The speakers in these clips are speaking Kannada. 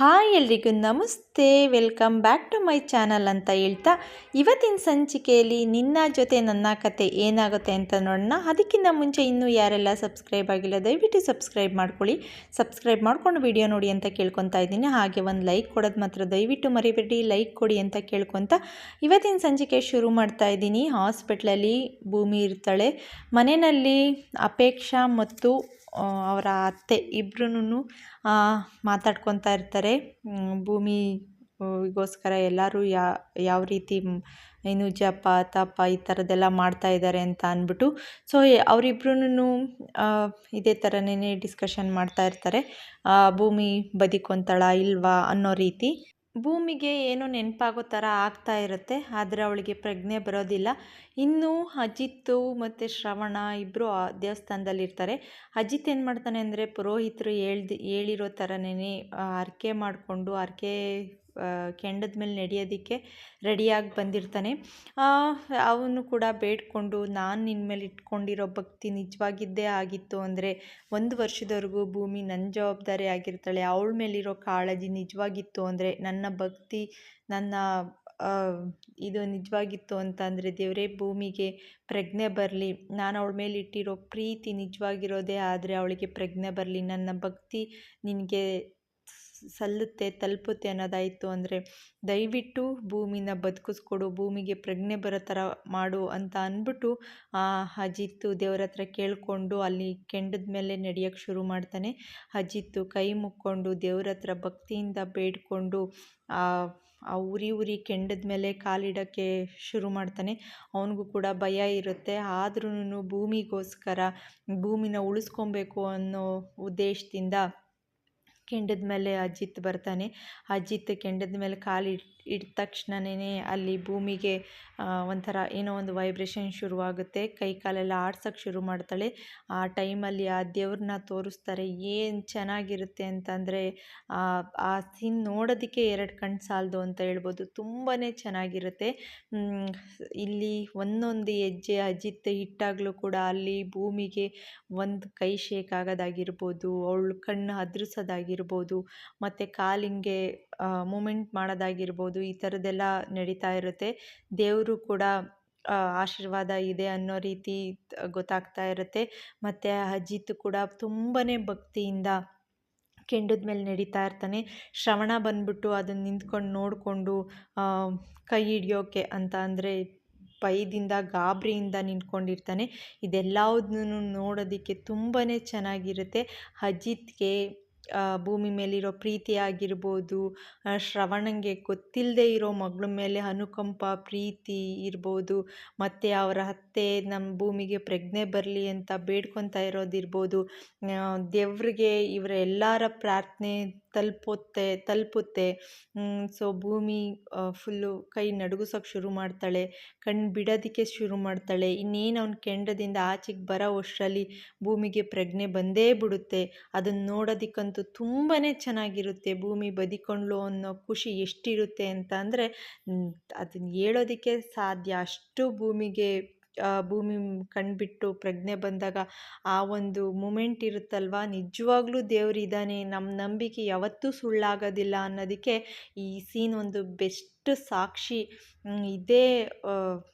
ಹಾಯ್ ಎಲ್ರಿಗೂ ನಮಸ್ತೆ. Welcome back to my channel ಅಂತ ಹೇಳ್ತಾ ಇವತ್ತಿನ ಸಂಚಿಕೆಯಲ್ಲಿ ನಿನ್ನ ಜೊತೆ ನನ್ನ ಕತೆ ಏನಾಗುತ್ತೆ ಅಂತ ನೋಡೋಣ. ಅದಕ್ಕಿಂತ ಮುಂಚೆ ಇನ್ನೂ ಯಾರೆಲ್ಲ ಸಬ್ಸ್ಕ್ರೈಬ್ ಆಗಿಲ್ಲ, ದಯವಿಟ್ಟು ಸಬ್ಸ್ಕ್ರೈಬ್ ಮಾಡ್ಕೊಳ್ಳಿ. ಸಬ್ಸ್ಕ್ರೈಬ್ ಮಾಡ್ಕೊಂಡು ವಿಡಿಯೋ ನೋಡಿ ಅಂತ ಕೇಳ್ಕೊತಾ ಇದ್ದೀನಿ. ಹಾಗೆ ಒಂದು ಲೈಕ್ ಕೊಡೋದು ಮಾತ್ರ ದಯವಿಟ್ಟು ಮರಿಬೇಡಿ, ಲೈಕ್ ಕೊಡಿ ಅಂತ ಕೇಳ್ಕೊತ ಇವತ್ತಿನ ಸಂಚಿಕೆ ಶುರು ಮಾಡ್ತಾ ಇದ್ದೀನಿ. ಹಾಸ್ಪಿಟ್ಲಲ್ಲಿ ಭೂಮಿ ಇರ್ತಾಳೆ. ಮನೆಯಲ್ಲಿ ಅಪೇಕ್ಷಾ ಮತ್ತು ಅವರ ಅತ್ತೆ ಇಬ್ರೂ ಮಾತಾಡ್ಕೊತಾ ಇರ್ತಾರೆ. ಭೂಮಿ ಗೋಸ್ಕರ ಎಲ್ಲರೂ ಯಾವ ರೀತಿ ಏನು ಜಪ, ತಪ ಈ ಥರದ್ದೆಲ್ಲ ಮಾಡ್ತಾ ಇದ್ದಾರೆ ಅಂತ ಅಂದ್ಬಿಟ್ಟು. ಸೊ ಅವರಿಬ್ರು ಇದೇ ಥರನೇ ಡಿಸ್ಕಷನ್ ಮಾಡ್ತಾ ಇರ್ತಾರೆ. ಭೂಮಿ ಬದಿಕೊಂತಾಳ ಇಲ್ವಾ ಅನ್ನೋ ರೀತಿ. ಭೂಮಿಗೆ ಏನೋ ನೆನಪಾಗೋ ಥರ ಆಗ್ತಾ ಇರುತ್ತೆ, ಆದರೆ ಅವಳಿಗೆ ಪ್ರಜ್ಞೆ ಬರೋದಿಲ್ಲ. ಇನ್ನು ಅಜಿತ್ತು ಮತ್ತು ಶ್ರವಣ ಇಬ್ಬರು ದೇವಸ್ಥಾನದಲ್ಲಿರ್ತಾರೆ. ಅಜಿತ್ ಏನು ಮಾಡ್ತಾನೆ ಅಂದರೆ ಪುರೋಹಿತರು ಹೇಳ್ದು, ಹೇಳಿರೋ ಥರನೇ ಹರಕೆ ಮಾಡಿಕೊಂಡು ಹರಕೆ ಕೆಂಡದ ಮೇಲೆ ನಡೆಯೋದಕ್ಕೆ ರೆಡಿಯಾಗಿ ಬಂದಿರ್ತಾನೆ. ಅವನು ಕೂಡ ಬೇಡ್ಕೊಂಡು ನಾನು ನಿನ್ನ ಮೇಲೆ ಇಟ್ಕೊಂಡಿರೋ ಭಕ್ತಿ ನಿಜವಾಗಿದ್ದೇ ಆಗಿತ್ತು ಅಂದರೆ ಒಂದು ವರ್ಷದವರೆಗೂ ಭೂಮಿ ನನ್ನ ಜವಾಬ್ದಾರಿ ಆಗಿರ್ತಾಳೆ. ಅವಳ ಮೇಲಿರೋ ಕಾಳಜಿ ನಿಜವಾಗಿತ್ತು ಅಂದರೆ ನನ್ನ ಭಕ್ತಿ, ನನ್ನ ಇದು ನಿಜವಾಗಿತ್ತು ಅಂತ ಅಂದರೆ ದೇವರೇ ಭೂಮಿಗೆ ಪ್ರಜ್ಞೆ ಬರಲಿ. ನಾನು ಅವಳ ಮೇಲೆ ಇಟ್ಟಿರೋ ಪ್ರೀತಿ ನಿಜವಾಗಿರೋದೇ ಆದರೆ ಅವಳಿಗೆ ಪ್ರಜ್ಞೆ ಬರಲಿ. ನನ್ನ ಭಕ್ತಿ ನಿನಗೆ ಸಲ್ಲುತ್ತೆ, ತಲುಪುತ್ತೆ ಅನ್ನೋದಾಯಿತು ಅಂದರೆ ದಯವಿಟ್ಟು ಭೂಮಿನ ಬದುಕಿಸ್ಕೊಡು, ಭೂಮಿಗೆ ಪ್ರಜ್ಞೆ ಬರೋ ಥರ ಮಾಡು ಅಂತ ಅಂದ್ಬಿಟ್ಟು ಆ ಅಜಿತ್ತು ದೇವ್ರ ಹತ್ರ ಕೇಳಿಕೊಂಡು ಅಲ್ಲಿ ಕೆಂಡದ ಮೇಲೆ ನಡೆಯೋಕ್ಕೆ ಶುರು ಮಾಡ್ತಾನೆ. ಅಜಿತ್ತು ಕೈ ಮುಕ್ಕೊಂಡು ದೇವ್ರ ಹತ್ರ ಭಕ್ತಿಯಿಂದ ಬೇಡ್ಕೊಂಡು ಆ ಆ ಉರಿ ಉರಿ ಕೆಂಡದ ಮೇಲೆ ಕಾಲಿಡೋಕ್ಕೆ ಶುರು ಮಾಡ್ತಾನೆ. ಅವನಿಗೂ ಕೂಡ ಭಯ ಇರುತ್ತೆ. ಆದ್ರೂ ಭೂಮಿಗೋಸ್ಕರ ಭೂಮಿನ ಉಳಿಸ್ಕೊಬೇಕು ಅನ್ನೋ ಉದ್ದೇಶದಿಂದ ಕೆಂಡದ ಮೇಲೆ ಅಜಿತ್ ಬರ್ತಾನೆ. ಅಜಿತ್ ಕೆಂಡದ ಮೇಲೆ ಕಾಲು ಇಟ್ ಇಟ್ಟ ತಕ್ಷಣನೇ ಅಲ್ಲಿ ಭೂಮಿಗೆ ಒಂಥರ ಏನೋ ಒಂದು ವೈಬ್ರೇಷನ್ ಶುರುವಾಗುತ್ತೆ. ಕೈ ಕಾಲೆಲ್ಲ ಆಡ್ಸೋಕ್ಕೆ ಶುರು ಮಾಡ್ತಾಳೆ. ಆ ಟೈಮಲ್ಲಿ ಆ ದೇವ್ರನ್ನ ತೋರಿಸ್ತಾರೆ ಏನು ಚೆನ್ನಾಗಿರುತ್ತೆ ಅಂತಂದರೆ, ಆ ಸೀನ್ ನೋಡೋದಕ್ಕೆ ಎರಡು ಕಣ್ಣು ಸಾಲದು ಅಂತ ಹೇಳ್ಬೋದು. ತುಂಬಾ ಚೆನ್ನಾಗಿರುತ್ತೆ. ಇಲ್ಲಿ ಒಂದೊಂದು ಹೆಜ್ಜೆ ಅಜಿತ್ ಇಟ್ಟಾಗಲೂ ಕೂಡ ಅಲ್ಲಿ ಭೂಮಿಗೆ ಒಂದು ಕೈ ಶೇಕ್ ಆಗೋದಾಗಿರ್ಬೋದು, ಅವಳು ಕಣ್ಣು ಅದ್ರಿಸೋದಾಗಿರ್ಬೋದು ಮತ್ತು ಕಾಲಿಂಗೆ ಮೂಮೆಂಟ್ ಮಾಡೋದಾಗಿರ್ಬೋದು, ಈ ಥರದ್ದೆಲ್ಲ ನಡೀತಾ ಇರುತ್ತೆ. ದೇವರು ಕೂಡ ಆಶೀರ್ವಾದ ಇದೆ ಅನ್ನೋ ರೀತಿ ಗೊತ್ತಾಗ್ತಾ ಇರುತ್ತೆ. ಮತ್ತು ಅಜಿತ್ ಕೂಡ ತುಂಬಾ ಭಕ್ತಿಯಿಂದ ಕೆಂಡದ ಮೇಲೆ ನಡೀತಾ ಇರ್ತಾನೆ. ಶ್ರವಣ ಬಂದ್ಬಿಟ್ಟು ಅದನ್ನು ನಿಂತ್ಕೊಂಡು ನೋಡಿಕೊಂಡು ಕೈ ಹಿಡಿಯೋಕೆ ಅಂತ ಅಂದರೆ ಭಯದಿಂದ, ಗಾಬರಿಯಿಂದ ನಿಂತ್ಕೊಂಡಿರ್ತಾನೆ. ಇದೆಲ್ಲದನ್ನೂ ನೋಡೋದಕ್ಕೆ ತುಂಬಾ ಚೆನ್ನಾಗಿರುತ್ತೆ. ಅಜಿತ್ಗೆ ಭೂಮಿ ಮೇಲಿರೋ ಪ್ರೀತಿ ಆಗಿರ್ಬೋದು ಶ್ರವಣಂಗೆ ಗೊತ್ತಿಲ್ಲದೆ ಇರೋ ಮಗಳ ಮೇಲೆ ಅನುಕಂಪ, ಪ್ರೀತಿ ಇರ್ಬೋದು, ಮತ್ತು ಅವರ ಅತ್ತೆ ನಮ್ಮ ಭೂಮಿಗೆ ಪ್ರಜ್ಞೆ ಬರಲಿ ಅಂತ ಬೇಡ್ಕೊತಾ ಇರೋದಿರ್ಬೋದು ದೇವರಿಗೆ ಇವರ ಎಲ್ಲರ ಪ್ರಾರ್ಥನೆ ತಲುಪುತ್ತೆ ತಲುಪುತ್ತೆ. ಸೊ ಭೂಮಿ ಫುಲ್ಲು ಕೈ ನಡುಗಿಸೋಕೆ ಶುರು ಮಾಡ್ತಾಳೆ ಕಣ್ಣು ಬಿಡೋದಕ್ಕೆ ಶುರು ಮಾಡ್ತಾಳೆ. ಇನ್ನೇನು ಅವ್ನ ಕೆಂಡದಿಂದ ಆಚೆಗೆ ಬರೋ ಅಷ್ಟರಲ್ಲಿ ಭೂಮಿಗೆ ಪ್ರಜ್ಞೆ ಬಂದೇ ಬಿಡುತ್ತೆ. ಅದನ್ನು ನೋಡೋದಕ್ಕಂತೂ ತುಂಬಾ ಚೆನ್ನಾಗಿರುತ್ತೆ ಭೂಮಿ ಬದಿಕೊಂಡ್ಲು ಅನ್ನೋ ಖುಷಿ ಎಷ್ಟಿರುತ್ತೆ ಅಂತ ಅಂದರೆ ಅದನ್ನು ಹೇಳೋದಕ್ಕೆ ಸಾಧ್ಯ ಅಷ್ಟು ಭೂಮಿಗೆ ಭೂಮಿ ಕಣ್ಬಿಟ್ಟು ಪ್ರಜ್ಞೆ ಬಂದಾಗ ಆ ಒಂದು ಮೂಮೆಂಟ್ ಇರುತ್ತಲ್ವ? ನಿಜವಾಗ್ಲೂ ದೇವರಿದ್ದಾನೆ. ನಮ್ಮ ನಂಬಿಕೆ ಯಾವತ್ತೂ ಸುಳ್ಳಾಗೋದಿಲ್ಲ ಅನ್ನೋದಕ್ಕೆ ಈ ಸೀನ್ ಒಂದು ಬೆಸ್ಟ್ ಸಾಕ್ಷಿ ಮ್, ಇದೇ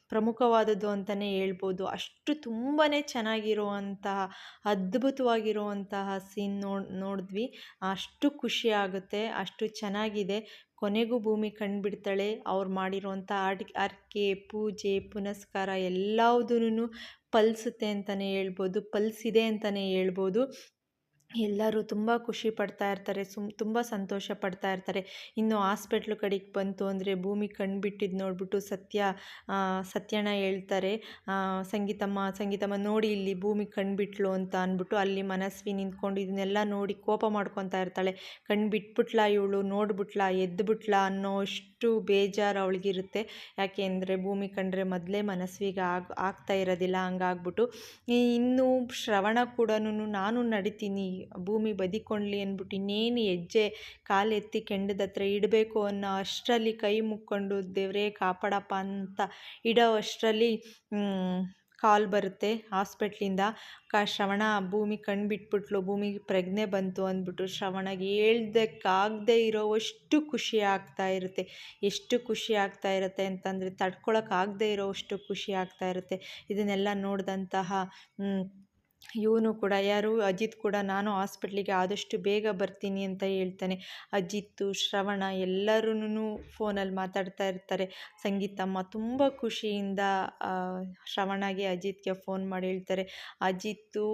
ಪ್ರಮುಖವಾದದ್ದು ಅಂತಲೇ ಹೇಳ್ಬೋದು. ಅಷ್ಟು ತುಂಬಾ ಚೆನ್ನಾಗಿರುವಂತಹ ಅದ್ಭುತವಾಗಿರುವಂತಹ ಸೀನ್ ನೋಡಿ ನೋಡಿದ್ವಿ. ಅಷ್ಟು ಖುಷಿ ಆಗುತ್ತೆ ಅಷ್ಟು ಚೆನ್ನಾಗಿದೆ. ಕೊನೆಗೂ ಭೂಮಿ ಕಂಡುಬಿಡ್ತಾಳೆ. ಅವ್ರು ಮಾಡಿರುವಂಥ ಅಡ್ ಅರ್ಕೆ ಪೂಜೆ ಪುನಸ್ಕಾರ ಎಲ್ಲದೂ ಪಲ್ಸುತ್ತೆ ಅಂತಲೇ ಹೇಳ್ಬೋದು ಪಲ್ಸಿದೆ ಅಂತಲೇ ಹೇಳ್ಬೋದು. ಎಲ್ಲರೂ ತುಂಬ ಖುಷಿ ಪಡ್ತಾ ಇರ್ತಾರೆ, ಸುಮ್ ತುಂಬ ಸಂತೋಷ ಪಡ್ತಾ ಇರ್ತಾರೆ. ಇನ್ನು ಹಾಸ್ಪಿಟ್ಲ್ ಕಡೆಗೆ ಬಂತು ಅಂದರೆ ಭೂಮಿ ಕಣ್ಬಿಟ್ಟಿದ್ದು ನೋಡಿಬಿಟ್ಟು ಸತ್ಯ ಸತ್ಯನ ಹೇಳ್ತಾರೆ ಸಂಗೀತಮ್ಮ ಸಂಗೀತಮ್ಮ ನೋಡಿ ಇಲ್ಲಿ ಭೂಮಿ ಕಣ್ಬಿಟ್ಲು ಅಂತ ಅಂದ್ಬಿಟ್ಟು ಅಲ್ಲಿ ಮನಸ್ವಿ ನಿಂತ್ಕೊಂಡು ಇದನ್ನೆಲ್ಲ ನೋಡಿ ಕೋಪ ಮಾಡ್ಕೊತಾ ಇರ್ತಾಳೆ. ಕಣ್ಣು ಬಿಟ್ಬಿಟ್ಲಾ ಇವಳು? ನೋಡ್ಬಿಟ್ಲ? ಎದ್ದುಬಿಟ್ಲಾ ಅನ್ನೋ ಅಷ್ಟು ಬೇಜಾರು ಅವಳಿಗಿರುತ್ತೆ. ಯಾಕೆ ಅಂದರೆ ಭೂಮಿ ಕಂಡ್ರೆ ಮೊದಲೇ ಮನಸ್ವಿಗೆ ಆಗ್, ಆಗ್ತಾ ಇರೋದಿಲ್ಲ, ಹಂಗಾಗ್ಬಿಟ್ಟು. ಇನ್ನು ಶ್ರವಣ ಕೂಡ ನಾನು ನಡಿತೀನಿ ಭೂಮಿ ಬದಿಕೊಂಡ್ಲಿ ಅಂದ್ಬಿಟ್ಟು ಇನ್ನೇನು ಹೆಜ್ಜೆ ಕಾಲೆತ್ತಿ ಕೆಂಡದ ಹತ್ರ ಇಡಬೇಕು ಅನ್ನೋ ಅಷ್ಟರಲ್ಲಿ ಕೈ ಮುಕ್ಕೊಂಡು ದೇವರೇ ಕಾಪಾಡಪ್ಪ ಅಂತ ಇಡೋ ಅಷ್ಟರಲ್ಲಿ ಕಾಲ್ ಬರುತ್ತೆ ಹಾಸ್ಪಿಟ್ಲಿಂದ. ಕ, ಶ್ರವಣ ಭೂಮಿ ಕಣ್ಣು ಬಿಟ್ಬಿಟ್ಲು ಭೂಮಿಗೆ ಪ್ರಜ್ಞೆ ಬಂತು ಅಂದ್ಬಿಟ್ಟು ಶ್ರವಣಗೆ ಹೇಳ್ದಕ್ಕಾಗದೇ ಇರೋವಷ್ಟು ಖುಷಿ ಆಗ್ತಾ ಇರುತ್ತೆ. ಎಷ್ಟು ಖುಷಿ ಆಗ್ತಾ ಇರುತ್ತೆ ಅಂತಂದರೆ ತಡ್ಕೊಳಕ್ಕಾಗದೇ ಇರೋವಷ್ಟು ಖುಷಿ ಆಗ್ತಾ ಇರುತ್ತೆ. ಇದನ್ನೆಲ್ಲ ನೋಡಿದಂತಹ ಇವನು ಕೂಡ, ಯಾರು, ಅಜಿತ್ ಕೂಡ, ನಾನು ಹಾಸ್ಪಿಟ್ಲಿಗೆ ಆದಷ್ಟು ಬೇಗ ಬರ್ತೀನಿ ಅಂತ ಹೇಳ್ತಾನೆ. ಅಜಿತ್ತು ಶ್ರವಣ ಎಲ್ಲರೂ ಫೋನಲ್ಲಿ ಮಾತಾಡ್ತಾ ಇರ್ತಾರೆ. ಸಂಗೀತಮ್ಮ ತುಂಬ ಖುಷಿಯಿಂದ ಶ್ರವಣಗೆ ಅಜಿತ್ಗೆ ಫೋನ್ ಮಾಡಿ ಹೇಳ್ತಾರೆ. ಅಜಿತ್ತು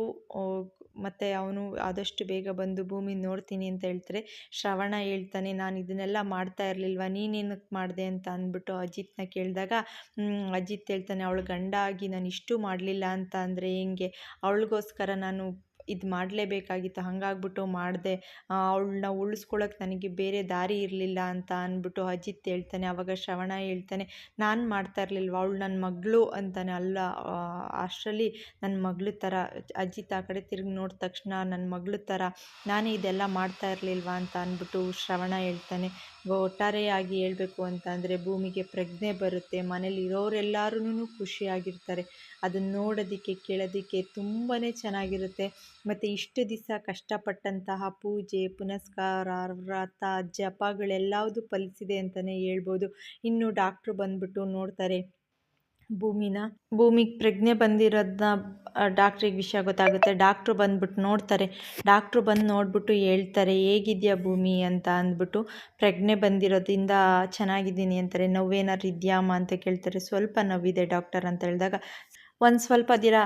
ಮತ್ತು ಅವನು ಆದಷ್ಟು ಬೇಗ ಬಂದು ಭೂಮಿ ನೋಡ್ತೀನಿ ಅಂತ ಹೇಳ್ತಾರೆ. ಶ್ರವಣ ಹೇಳ್ತಾನೆ, ನಾನು ಇದನ್ನೆಲ್ಲ ಮಾಡ್ತಾ ಇರಲಿಲ್ವ? ನೀನೇನಕ್ಕೆ ಮಾಡಿದೆ? ಅಂತ ಅಂದ್ಬಿಟ್ಟು ಅಜಿತ್ನ ಕೇಳಿದಾಗ ಅಜಿತ್ ಹೇಳ್ತಾನೆ, ಅವಳು ಗಂಡ ಆಗಿ ನಾನು ಇಷ್ಟು ಮಾಡಲಿಲ್ಲ ಅಂತ ಅಂದರೆ ಹೆಂಗೆ? ಅವಳಿಗೋಸ್ಕರ ನಾನು ಇದು ಮಾಡಲೇಬೇಕಾಗಿತ್ತು, ಹಾಗಾಗ್ಬಿಟ್ಟು ಮಾಡಿದೆ. ಅವಳನ್ನ ಉಳಿಸ್ಕೊಳ್ಳೋಕೆ ನನಗೆ ಬೇರೆ ದಾರಿ ಇರಲಿಲ್ಲ ಅಂತ ಅಂದ್ಬಿಟ್ಟು ಅಜಿತ್ ಹೇಳ್ತಾನೆ ಆವಾಗ ಶ್ರವಣ ಹೇಳ್ತಾನೆ, ನಾನು ಮಾಡ್ತಾ ಇರಲಿಲ್ವ? ಅವಳು ನನ್ನ ಮಗಳು ಅಂತಾನೆ ಅಲ್ಲ ಅಷ್ಟರಲ್ಲಿ ನನ್ನ ಮಗಳ ಥರ ಅಜಿತ್ ಆ ಕಡೆ ತಿರುಗಿ ನೋಡಿದ ತಕ್ಷಣ ನನ್ನ ಮಗಳ ಥರ ನಾನೇ ಇದೆಲ್ಲ ಮಾಡ್ತಾ ಇರಲಿಲ್ವ ಅಂತ ಅಂದ್ಬಿಟ್ಟು ಶ್ರವಣ ಹೇಳ್ತಾನೆ. ಒಟ್ಟಾರೆಯಾಗಿ ಹೇಳಬೇಕು ಅಂತ ಅಂದರೆ ಭೂಮಿಗೆ ಪ್ರಜ್ಞೆ ಬರುತ್ತೆ, ಮನೇಲಿ ಇರೋರೆಲ್ಲರೂ ಖುಷಿಯಾಗಿರ್ತಾರೆ. ಅದನ್ನು ನೋಡೋದಕ್ಕೆ, ಕೇಳೋದಕ್ಕೆ ತುಂಬಾ ಚೆನ್ನಾಗಿರುತ್ತೆ. ಮತ್ತು ಇಷ್ಟು ದಿವಸ ಕಷ್ಟಪಟ್ಟಂತಹ ಪೂಜೆ, ಪುನಸ್ಕಾರ, ವ್ರತ, ಜಪಗಳೆಲ್ಲವುದು ಫಲಿಸಿದೆ ಅಂತಲೇ ಹೇಳ್ಬೋದು. ಇನ್ನು ಡಾಕ್ಟ್ರು ಬಂದ್ಬಿಟ್ಟು ನೋಡ್ತಾರೆ ಭೂಮಿನ, ಭೂಮಿಗೆ ಪ್ರಜ್ಞೆ ಬಂದಿರೋದನ್ನ ಡಾಕ್ಟ್ರಿಗೆ ವಿಷಯ ಗೊತ್ತಾಗುತ್ತೆ. ಡಾಕ್ಟ್ರು ಬಂದ್ಬಿಟ್ಟು ನೋಡ್ತಾರೆ. ಡಾಕ್ಟ್ರು ಬಂದು ನೋಡ್ಬಿಟ್ಟು ಹೇಳ್ತಾರೆ, ಹೇಗಿದೆಯಾ ಭೂಮಿ? ಅಂತ ಅಂದ್ಬಿಟ್ಟು ಪ್ರಜ್ಞೆ ಬಂದಿರೋದ್ರಿಂದ ಚೆನ್ನಾಗಿದ್ದೀನಿ ಅಂತಾರೆ. ನೋವೇನಾದ್ರು ಇದೆಯಾಮ್ಮ ಅಂತ ಕೇಳ್ತಾರೆ. ಸ್ವಲ್ಪ ನೋವಿದೆ ಡಾಕ್ಟರ್ ಅಂತ ಹೇಳಿದಾಗ, ಒಂದು ಸ್ವಲ್ಪ ದಿನ,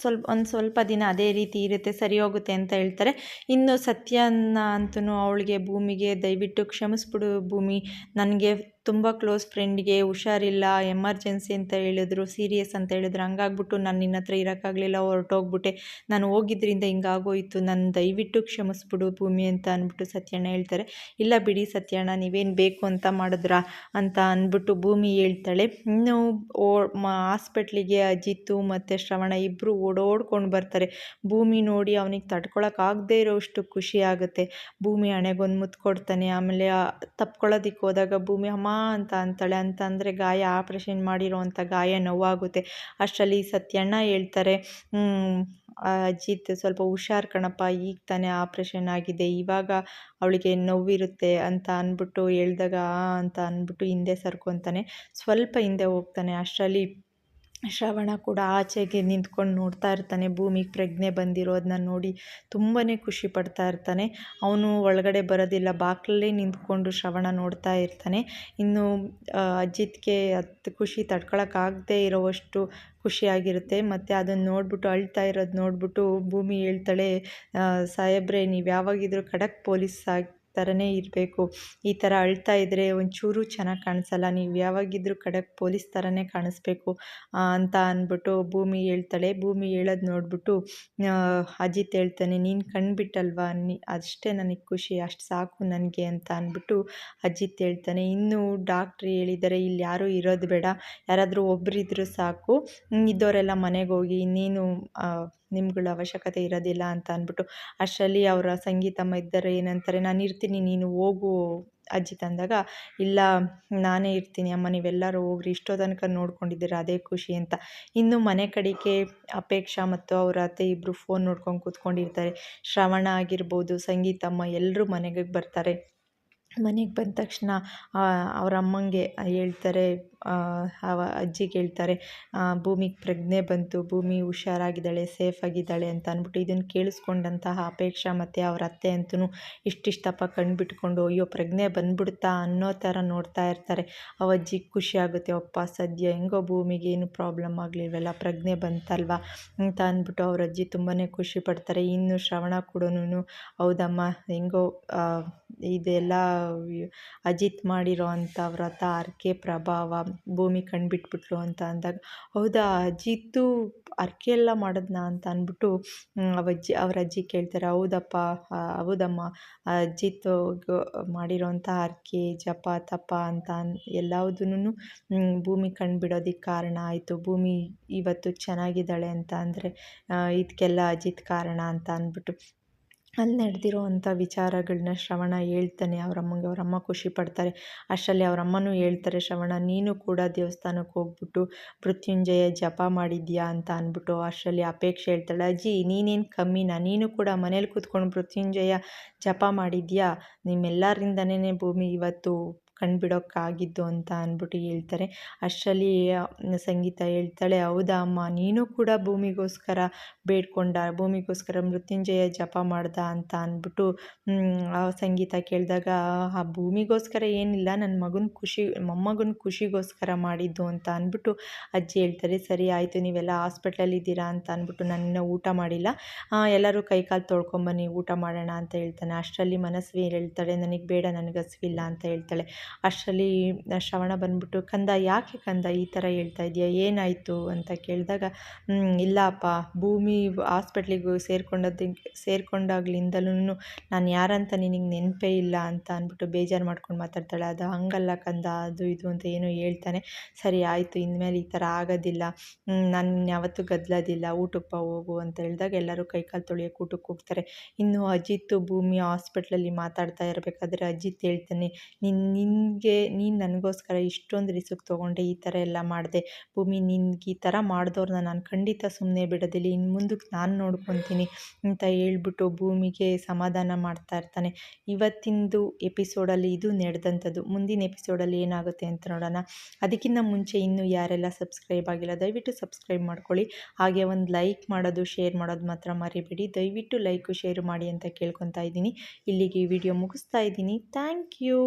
ಸ್ವಲ್ಪ, ಒಂದು ಸ್ವಲ್ಪ ದಿನ ಅದೇ ರೀತಿ ಇರುತ್ತೆ, ಸರಿ ಹೋಗುತ್ತೆ ಅಂತ ಹೇಳ್ತಾರೆ. ಇನ್ನು ಸತ್ಯನ ಅಂತೂ ಅವಳಿಗೆ ಭೂಮಿಗೆ ದಯವಿಟ್ಟು ಕ್ಷಮಿಸ್ಬಿಡು ಭೂಮಿ. ನನಗೆ ತುಂಬ ಕ್ಲೋಸ್ ಫ್ರೆಂಡ್ಗೆ ಹುಷಾರಿಲ್ಲ, ಎಮರ್ಜೆನ್ಸಿ ಅಂತ ಹೇಳಿದ್ರು, ಸೀರಿಯಸ್ ಅಂತ ಹೇಳಿದ್ರು. ಹಂಗಾಗ್ಬಿಟ್ಟು ನಾನು ನಿನ್ನ ಹತ್ರ ಇರೋಕ್ಕಾಗಲಿಲ್ಲ, ಹೊರಟೋಗ್ಬಿಟ್ಟೆ. ನಾನು ಹೋಗಿದ್ರಿಂದ ಹಿಂಗಾಗೋಯಿತು. ನಾನು ದಯವಿಟ್ಟು ಕ್ಷಮಿಸ್ಬಿಡು ಭೂಮಿ ಅಂತ ಅಂದ್ಬಿಟ್ಟು ಸತ್ಯಣ್ಣ ಹೇಳ್ತಾರೆ. ಇಲ್ಲ ಬಿಡಿ ಸತ್ಯಣ್ಣ, ನೀವೇನು ಬೇಕು ಅಂತ ಮಾಡಿದ್ರಾ ಅಂತ ಅಂದ್ಬಿಟ್ಟು ಭೂಮಿ ಹೇಳ್ತಾಳೆ. ಇನ್ನು ಓ ಹಾಸ್ಪಿಟ್ಲಿಗೆ ಅಜಿತ್ತು ಮತ್ತು ಶ್ರವಣ ಇಬ್ಬರು ಓಡೋಡ್ಕೊಂಡು ಬರ್ತಾರೆ. ಭೂಮಿ ನೋಡಿ ಅವನಿಗೆ ತಡ್ಕೊಳಕ್ಕಾಗದೇ ಇರೋಷ್ಟು ಖುಷಿ ಆಗುತ್ತೆ. ಭೂಮಿ ಹಣೆಗೊಂದು ಮುತ್ತು ಕೊಡ್ತಾನೆ ಆಮೇಲೆ ತಪ್ಕೊಳ್ಳೋದಿಕ್ಕೆ ಹೋದಾಗ ಭೂಮಿ, ಅಮ್ಮ ಅಂತ ಅಂತಾಳೆ. ಅಂತಂದರೆ ಗಾಯ ಆಪ್ರೇಷನ್ ಮಾಡಿರೋವಂಥ ಗಾಯ ನೋವಾಗುತ್ತೆ. ಅಷ್ಟರಲ್ಲಿ ಸತ್ಯಣ್ಣ ಹೇಳ್ತಾರೆ ಅಜಿತ್ ಸ್ವಲ್ಪ ಹುಷಾರು ಕಣಪ್ಪ, ಈಗ ತಾನೇ ಆಪ್ರೇಷನ್ ಆಗಿದೆ. ಇವಾಗ ಅವಳಿಗೆ ನೋವಿರುತ್ತೆ ಅಂತ ಅಂದ್ಬಿಟ್ಟು ಹೇಳ್ದಾಗ ಅಂತ ಅಂದ್ಬಿಟ್ಟು ಹಿಂದೆ ಸರ್ಕೊತಾನೆ. ಸ್ವಲ್ಪ ಹಿಂದೆ ಹೋಗ್ತಾನೆ. ಅಷ್ಟರಲ್ಲಿ ಶ್ರವಣ ಕೂಡ ಆಚೆಗೆ ನಿಂತ್ಕೊಂಡು ನೋಡ್ತಾ ಇರ್ತಾನೆ. ಭೂಮಿಗೆ ಪ್ರಜ್ಞೆ ಬಂದಿರೋದನ್ನ ನೋಡಿ ತುಂಬಾ ಖುಷಿ ಪಡ್ತಾ ಇರ್ತಾನೆ. ಅವನು ಒಳಗಡೆ ಬರೋದಿಲ್ಲ. ಬಾಕ್ಲಲ್ಲೇ ನಿಂತ್ಕೊಂಡು ಶ್ರವಣ ನೋಡ್ತಾ ಇರ್ತಾನೆ. ಇನ್ನು ಅಜ್ಜಿತ್ಗೆ ಅದು ಖುಷಿ ತಡ್ಕೊಳಕ್ಕಾಗದೇ ಇರೋವಷ್ಟು ಖುಷಿಯಾಗಿರುತ್ತೆ ಮತ್ತು ಅದನ್ನು ನೋಡಿಬಿಟ್ಟು ಅಳ್ತಾ ಇರೋದು ನೋಡಿಬಿಟ್ಟು ಭೂಮಿ ಹೇಳ್ತಾಳೆ ಸಾಹೇಬ್ರೆ, ನೀವು ಯಾವಾಗಿದ್ರೂ ಖಡಕ್ ಪೊಲೀಸ್ ಆಗಿ ಥರನೇ ಇರಬೇಕು. ಈ ಥರ ಅಳ್ತಾ ಇದ್ದರೆ ಒಂಚೂರು ಚೆನ್ನಾಗಿ ಕಾಣಿಸಲ್ಲ. ನೀವು ಯಾವಾಗಿದ್ದರೂ ಕಡೆ ಪೊಲೀಸ್ ಥರನೇ ಕಾಣಿಸ್ಬೇಕು ಅಂತ ಅಂದ್ಬಿಟ್ಟು ಭೂಮಿ ಹೇಳ್ತಾಳೆ. ಭೂಮಿ ಹೇಳೋದು ನೋಡಿಬಿಟ್ಟು ಅಜಿತ್ ಹೇಳ್ತಾನೆ, ನೀನು ಕಣ್ಬಿಟ್ಟಲ್ವಾ? ನೀ, ಅಷ್ಟೇ ನನಗೆ ಖುಷಿ, ಅಷ್ಟು ಸಾಕು ನನಗೆ, ಅಂತ ಅಂದ್ಬಿಟ್ಟು ಅಜಿತ್ ಹೇಳ್ತಾನೆ. ಇನ್ನು ಡಾಕ್ಟ್ರ್ ಹೇಳಿದ್ದಾರೆ ಇಲ್ಲಿ ಯಾರೂ ಇರೋದು ಬೇಡ. ಯಾರಾದರೂ ಒಬ್ಬರಿದ್ರೂ ಸಾಕು. ಇದ್ದವರೆಲ್ಲ ಮನೆಗೆ ಹೋಗಿ ಇನ್ನೇನು ನಿಮ್ಗಳ ಅವಶ್ಯಕತೆ ಇರೋದಿಲ್ಲ ಅಂತ ಅಂದ್ಬಿಟ್ಟು, ಅಷ್ಟರಲ್ಲಿ ಅವರ ಸಂಗೀತಮ್ಮ ಇದ್ದಾರೆ, ಏನಂತಾರೆ, ನಾನು ಇರ್ತೀನಿ, ನೀನು ಹೋಗು. ಅಜ್ಜಿ ತಂದಾಗ, ಇಲ್ಲ, ನಾನೇ ಇರ್ತೀನಿ ಅಮ್ಮ, ನೀವೆಲ್ಲರೂ ಹೋಗ್ರಿ, ಇಷ್ಟೋ ತನಕ ನೋಡ್ಕೊಂಡಿದ್ದೀರ, ಅದೇ ಖುಷಿ ಅಂತ. ಇನ್ನು ಮನೆ ಕಡೆಗೆ ಅಪೇಕ್ಷಾ ಮತ್ತು ಅವರ ಅತ್ತೆ ಇಬ್ಬರು ಫೋನ್ ನೋಡ್ಕೊಂಡು ಕೂತ್ಕೊಂಡಿರ್ತಾರೆ. ಶ್ರವಣ ಆಗಿರ್ಬೋದು ಸಂಗೀತಮ್ಮ ಎಲ್ಲರೂ ಮನೆಗೆ ಬರ್ತಾರೆ. ಮನೆಗೆ ಬಂದ ತಕ್ಷಣ ಅವ್ರ ಅಮ್ಮಂಗೆ ಹೇಳ್ತಾರೆ ಅವ ಅಜ್ಜಿ ಹೇಳ್ತಾರೆ ಭೂಮಿಗೆ ಪ್ರಜ್ಞೆ ಬಂತು, ಭೂಮಿ ಹುಷಾರಾಗಿದ್ದಾಳೆ ಸೇಫಾಗಿದ್ದಾಳೆ ಅಂತ ಅಂದ್ಬಿಟ್ಟು ಇದನ್ನು ಕೇಳಿಸ್ಕೊಂಡಂತಹ ಅಪೇಕ್ಷಾ ಮತ್ತು ಅವ್ರ ಅತ್ತೆ ಅಂತೂ ಇಷ್ಟಿಷ್ಟಪ್ಪ ಕಣ್ಬಿಟ್ಕೊಂಡು, ಅಯ್ಯೋ, ಪ್ರಜ್ಞೆ ಬಂದ್ಬಿಡ್ತಾ ಅನ್ನೋ ಥರ ನೋಡ್ತಾ ಇರ್ತಾರೆ. ಅವ ಅಜ್ಜಿಗೆ ಖುಷಿ ಆಗುತ್ತೆ, ಅಪ್ಪ, ಸದ್ಯ ಹೆಂಗೋ ಭೂಮಿಗೆ ಏನು ಪ್ರಾಬ್ಲಮ್ ಆಗಲಿಲ್ವಲ್ಲ, ಪ್ರಜ್ಞೆ ಬಂತಲ್ವಾ ಅಂತ ಅಂದ್ಬಿಟ್ಟು ಅವ್ರ ಅಜ್ಜಿ ತುಂಬಾ ಖುಷಿ ಪಡ್ತಾರೆ. ಇನ್ನು ಶ್ರವಣ ಕೂಡ ಹೌದಮ್ಮ, ಹೆಂಗೋ ಇದೆಲ್ಲ ಅಜಿತ್ ಮಾಡಿರೋ ಅಂಥ ವ್ರತ ಆರ್ಕೆ ಪ್ರಭಾವ ಭೂಮಿ ಕಣ್ಬಿಟ್ಬಿಟ್ಲು ಅಂತ ಅಂದಾಗ, ಹೌದಾ, ಅಜಿತ್ತು ಹರ್ಕೆ ಎಲ್ಲ ಮಾಡಿದ್ನ ಅಂತ ಅಂದ್ಬಿಟ್ಟು ಅವಜ್ಜಿ ಅವ್ರ ಅಜ್ಜಿ ಕೇಳ್ತಾರೆ, ಹೌದಪ್ಪ ಹೌದಮ್ಮ ಅಜ್ಜಿತ್ತು ಮಾಡಿರೋಂಥ ಹರ್ಕೆ ಜಪ, ತಪ ಅಂತ ಎಲ್ಲವುದನ್ನು ಭೂಮಿ ಕಂಡುಬಿಡೋದಕ್ಕೆ ಬಿಡೋದಕ್ಕೆ ಕಾರಣ ಆಯಿತು, ಭೂಮಿ ಇವತ್ತು ಚೆನ್ನಾಗಿದ್ದಾಳೆ ಅಂತ ಅಂದರೆ ಇದಕ್ಕೆಲ್ಲ ಅಜಿತ್ ಕಾರಣ ಅಂತ ಅಂದ್ಬಿಟ್ಟು ಅಲ್ಲಿ ನಡೆದಿರೋ ಅಂಥ ವಿಚಾರಗಳನ್ನ ಶ್ರವಣ ಹೇಳ್ತಾನೆ ಅವ್ರ ಅವರಮ್ಮ ಖುಷಿ ಪಡ್ತಾರೆ. ಅಷ್ಟರಲ್ಲಿ ಅವ್ರ ಅಮ್ಮನೂ ಹೇಳ್ತಾರೆ, ಶ್ರವಣ, ನೀನು ಕೂಡ ದೇವಸ್ಥಾನಕ್ಕೆ ಹೋಗ್ಬಿಟ್ಟು ಮೃತ್ಯುಂಜಯ ಜಪ ಮಾಡಿದ್ಯಾ ಅಂತ ಅಂದ್ಬಿಟ್ಟು ಅಷ್ಟರಲ್ಲಿ ಅಪೇಕ್ಷೆ ಹೇಳ್ತಾಳೆ, ಅಜ್ಜಿ, ನೀನೇನು ಕಮ್ಮಿನ? ನೀನು ಕೂಡ ಮನೇಲಿ ಕೂತ್ಕೊಂಡು ಮೃತ್ಯುಂಜಯ ಜಪ ಮಾಡಿದ್ಯಾ ನಿಮ್ಮೆಲ್ಲರಿಂದನೇ ಭೂಮಿ ಇವತ್ತು ಕಂಡುಬಿಡೋಕ್ಕಾಗಿದ್ದು ಅಂತ ಅಂದ್ಬಿಟ್ಟು ಹೇಳ್ತಾರೆ. ಅಷ್ಟರಲ್ಲಿ ಸಂಗೀತ ಹೇಳ್ತಾಳೆ, ಹೌದಾ ಅಮ್ಮ, ನೀನು ಕೂಡ ಭೂಮಿಗೋಸ್ಕರ ಬೇಡ್ಕೊಂಡ, ಭೂಮಿಗೋಸ್ಕರ ಮೃತ್ಯುಂಜಯ ಜಪ ಮಾಡ್ದ ಅಂತ ಅಂದ್ಬಿಟ್ಟು ಸಂಗೀತ ಕೇಳಿದಾಗ ಆ ಭೂಮಿಗೋಸ್ಕರ ಏನಿಲ್ಲ ನನ್ನ ಮಗನ ಖುಷಿ, ಮೊಮ್ಮಗನ ಖುಷಿಗೋಸ್ಕರ ಮಾಡಿದ್ದು ಅಂತ ಅಂದ್ಬಿಟ್ಟು ಅಜ್ಜಿ ಹೇಳ್ತಾರೆ. ಸರಿ, ಆಯಿತು, ನೀವೆಲ್ಲ ಹಾಸ್ಪಿಟ್ಲಲ್ಲಿ ಇದ್ದೀರಾ ಅಂತ ಅಂದ್ಬಿಟ್ಟು ನನ್ನ ಊಟ ಮಾಡಿಲ್ಲ. ಎಲ್ಲರೂ ಕೈಕಾಲು ತೊಳ್ಕೊಂಬನ್ನಿ, ಊಟ ಮಾಡೋಣ ಅಂತ ಹೇಳ್ತಾನೆ. ಅಷ್ಟರಲ್ಲಿ ಮನಸ್ವಿ ಹೇಳ್ತಾಳೆ, ನನಗೆ ಬೇಡ, ನನಗೆ ಹಸಿವಿಲ್ಲ ಅಂತ ಹೇಳ್ತಾಳೆ. ಅಷ್ಟರಲ್ಲಿ ಶ್ರವಣ ಬಂದ್ಬಿಟ್ಟು, ಕಂದ, ಯಾಕೆ ಕಂದ ಈ ಥರ ಹೇಳ್ತಾ ಇದೆಯಾ? ಏನಾಯಿತು? ಅಂತ ಕೇಳಿದಾಗ ಇಲ್ಲಪ್ಪ, ಭೂಮಿ ಹಾಸ್ಪಿಟ್ಲಿಗೆ ಸೇರ್ಕೊಂಡದ್ದು ಸೇರ್ಕೊಂಡಾಗ್ಲಿಂದಲೂ ನಾನು ಯಾರಂತ ನಿನಗೆ ನೆನಪೇ ಇಲ್ಲ ಅಂತ ಅಂದ್ಬಿಟ್ಟು ಬೇಜಾರು ಮಾಡ್ಕೊಂಡು ಮಾತಾಡ್ತಾಳೆ. ಅದು ಹಂಗಲ್ಲ ಕಂದ, ಅದು ಇದು ಅಂತ ಏನೋ ಹೇಳ್ತಾನೆ. ಸರಿ, ಆಯಿತು, ಇನ್ಮೇಲೆ ಈ ಥರ ಆಗೋದಿಲ್ಲ. ನಾನು ಯಾವತ್ತೂ ಗದ್ದಲೋದಿಲ್ಲ ಊಟಕ್ಕೆ ಹೋಗು ಅಂತ ಹೇಳಿದಾಗ ಎಲ್ಲರೂ ಕೈಕಾಲು ತೊಳೆಯೋಕೆ ಊಟಕ್ಕೆ ಹೋಗ್ತಾರೆ. ಇನ್ನು ಅಜಿತ್ ಭೂಮಿ ಹಾಸ್ಪಿಟ್ಲಲ್ಲಿ ಮಾತಾಡ್ತಾ ಇರಬೇಕಾದ್ರೆ, ಅಜಿತ್ ಹೇಳ್ತಾನೆ ನಿನ್ನ ನಿನಗೆ, ನೀನು ನನಗೋಸ್ಕರ ಇಷ್ಟೊಂದು ರಿಸ್ಕ್ ತೊಗೊಂಡೆ, ಈ ಥರ ಎಲ್ಲ ಮಾಡಿದೆ. ಭೂಮಿ ನಿನ್ಗೆ ಈ ಥರ ಮಾಡಿದವ್ರನ್ನ ನಾನು ಖಂಡಿತ ಸುಮ್ಮನೆ ಬಿಡೋದಿಲ್ಲ. ಇನ್ನು ಮುಂದಕ್ಕೆ ನಾನು ನೋಡ್ಕೊತೀನಿ ಅಂತ ಹೇಳ್ಬಿಟ್ಟು ಭೂಮಿಗೆ ಸಮಾಧಾನ ಮಾಡ್ತಾ ಇರ್ತಾನೆ. ಇವತ್ತಿಂದು ಎಪಿಸೋಡಲ್ಲಿ ಇದು ನಡೆದಂಥದ್ದು. ಮುಂದಿನ ಎಪಿಸೋಡಲ್ಲಿ ಏನಾಗುತ್ತೆ ಅಂತ ನೋಡೋಣ. ಅದಕ್ಕಿಂತ ಮುಂಚೆ ಇನ್ನೂ ಯಾರೆಲ್ಲ ಸಬ್ಸ್ಕ್ರೈಬ್ ಆಗಿಲ್ಲ, ದಯವಿಟ್ಟು ಸಬ್ಸ್ಕ್ರೈಬ್ ಮಾಡ್ಕೊಳ್ಳಿ. ಹಾಗೆ ಒಂದು ಲೈಕ್ ಮಾಡೋದು, ಶೇರ್ ಮಾಡೋದು ಮಾತ್ರ ಮರಿಬೇಡಿ. ದಯವಿಟ್ಟು ಲೈಕು, ಶೇರು ಮಾಡಿ ಅಂತ ಕೇಳ್ಕೊತಾ ಇದ್ದೀನಿ. ಇಲ್ಲಿಗೆ ಈ ವಿಡಿಯೋ ಮುಗಿಸ್ತಾ ಇದ್ದೀನಿ. Thank you.